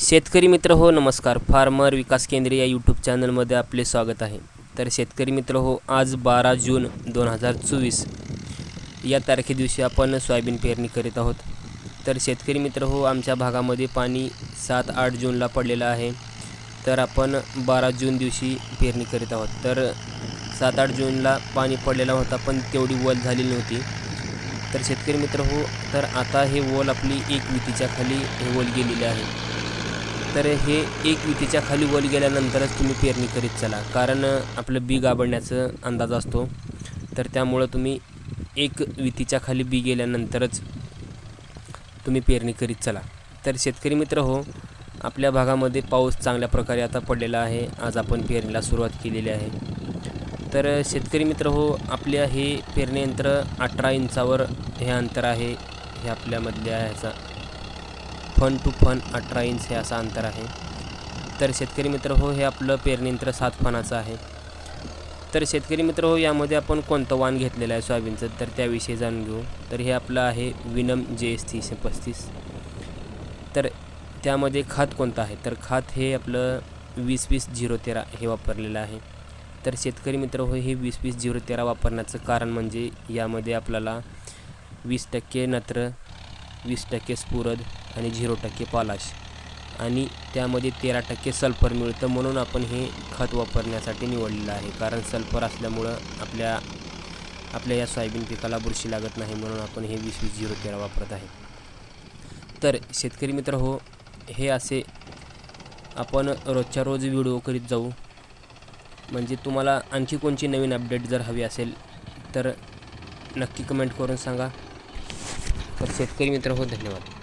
शेतकरी मित्र हो नमस्कार. फार्मर विकास केंद्र या यूट्यूब चॅनलमध्ये आपले स्वागत आहे. तर शेतकरी मित्र हो आज बारा जून दोन हजार चोवीस. या तारखे दिवशी आपण सोयाबीन पेरणी करीत आहोत. तर शेतकरी मित्र हो आमच्या भागामध्ये पाणी सात आठ जूनला पडलेलं आहे. तर आपण बारा जून दिवशी पेरणी करीत आहोत. तर सात आठ जूनला पाणी पडलेला होता पण तेवढी वल झालेली नव्हती. तर शेतकरी मित्र हो तर आता हे वल आपली एक वितीच्या खाली हे वल गेलेले आहे. तर हे एक वितीच्या खाली वल गेल्यानंतरच तुम्ही पेरणी करीत चला. कारण आपलं बी गाबडण्याचं अंदाज असतो. तर त्यामुळं तुम्ही एक वितीच्या खाली बी गेल्यानंतरच तुम्ही पेरणी करीत चला. तर शेतकरी मित्र हो आपल्या भागामध्ये पाऊस चांगल्या प्रकारे आता पडलेला आहे. आज आपण पेरणीला सुरुवात केलेली आहे. तर शेतकरी मित्र हो आपल्या हे पेरणी यंत्र अठरा इंचावर हे अंतर आहे. हे आपल्यामधल्या ह्याचा फन टू फन अठरा इंच हे असं अंतर आहे. तर शेतकरी मित्र हो हे आपलं पेरणीयंत्र सात फनाचं आहे. तर शेतकरी मित्र हो यामध्ये आपण कोणतं वाण घेतलेलं आहे सोयाबीनचं? तर त्याविषयी जाणून घेऊ. तर हे आपलं आहे विनम जे एस तीसशे पस्तीस. तर त्यामध्ये खात कोणतं आहे? तर खात हे आपलं वीस वीस झिरो तेरा हे वापरलेलं आहे. तर शेतकरी मित्र हो हे वीस वीस झिरो तेरा वापरण्याचं कारण म्हणजे यामध्ये आपल्याला वीस टक्के नत्र वीस टक्के स्फुरद आणि झिरो टक्के पालाश. आणि त्यामध्ये तेरा टक्के सल्फर मिळतं म्हणून आपण हे खत वापरण्यासाठी निवडलेलं आहे. कारण सल्फर असल्यामुळं आपल्या आपल्या या सोयाबीन पिकाला बुरशी लागत नाही म्हणून आपण हे वीस वीस झिरो तेरा वापरत आहे. तर शेतकरी मित्र हो हे असे आपण रोजच्या रोज व्हिडिओ करीत जाऊ. म्हणजे तुम्हाला आणखी कोणची नवीन अपडेट जर हवी असेल तर नक्की कमेंट करून सांगा. तर शेतकरी मित्र हो धन्यवाद.